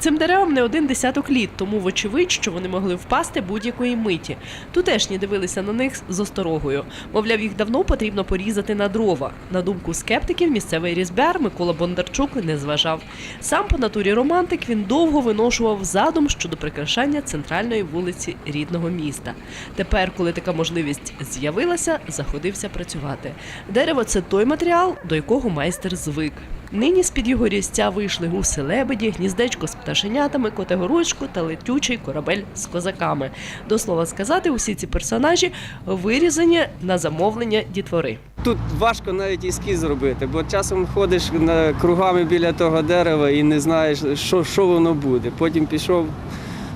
Цим деревам не один десяток літ, тому вочевидь, що вони могли впасти будь-якої миті. Тутешні дивилися на них з осторогою. Мовляв, їх давно потрібно порізати на дрова. На думку скептиків, місцевий різьбяр Микола Бондарчук не зважав. Сам по натурі романтик він довго виношував задум щодо прикрашання центральної вулиці рідного міста. Тепер, коли така можливість з'явилася, заходився працювати. Дерево це той матеріал, до якого майстер звик. Нині з-під його різця вийшли гуси лебеді, гніздечко з пташенятами, котегорочку та летючий корабель з козаками. До слова сказати, усі ці персонажі вирізані на замовлення дітвори. Тут важко навіть ескіз зробити, бо часом ходиш кругами біля того дерева і не знаєш, що, що воно буде. Потім пішов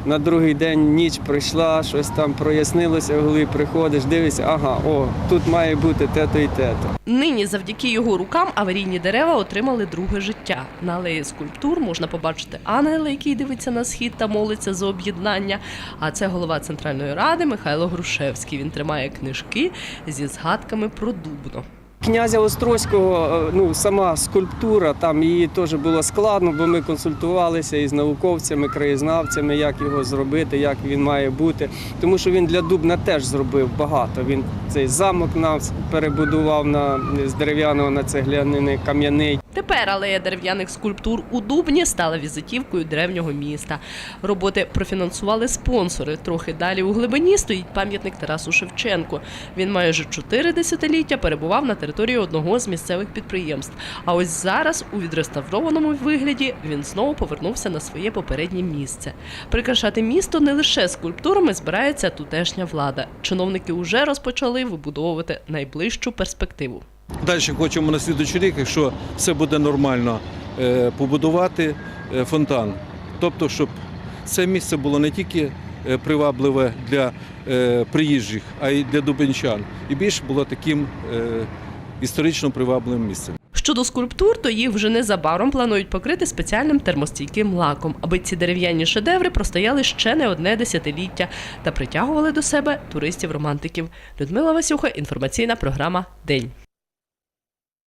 на другий день, ніч пройшла, щось там прояснилося, коли приходиш, дивишся, ага, о, тут має бути те-то і те-то. Нині завдяки його рукам аварійні дерева отримали друге життя. На алеї скульптур можна побачити ангела, який дивиться на схід та молиться за об'єднання. А це голова Центральної ради Михайло Грушевський. Він тримає книжки зі згадками про Дубно. Князя Острозького, е, ну сама скульптура, там її теж було складно, бо ми консультувалися із науковцями, краєзнавцями, як його зробити, як він має бути. Тому що він для Дубна теж зробив багато. Він цей замок нам перебудував на з дерев'яного на цеглянини кам'яний. Тепер алея дерев'яних скульптур у Дубні стала візитівкою древнього міста. Роботи профінансували спонсори. Трохи далі у глибині стоїть пам'ятник Тарасу Шевченку. Він майже чотири десятиліття перебував на території одного з місцевих підприємств. А ось зараз, у відреставрованому вигляді, він знову повернувся на своє попереднє місце. Прикрашати місто не лише скульптурами збирається тутешня влада. Чиновники вже розпочали вибудовувати найближчу перспективу. Далі хочемо на слідуючий рік, якщо все буде нормально, е, побудувати е, фонтан. Тобто, щоб це місце було не тільки е, привабливе для приїжджих, а й для дубенчан. І більш було таким історично привабливим місцем. Щодо скульптур, то їх вже незабаром планують покрити спеціальним термостійким лаком, аби ці дерев'яні шедеври простояли ще не одне десятиліття та притягували до себе туристів-романтиків. Людмила Васюха, інформаційна програма День.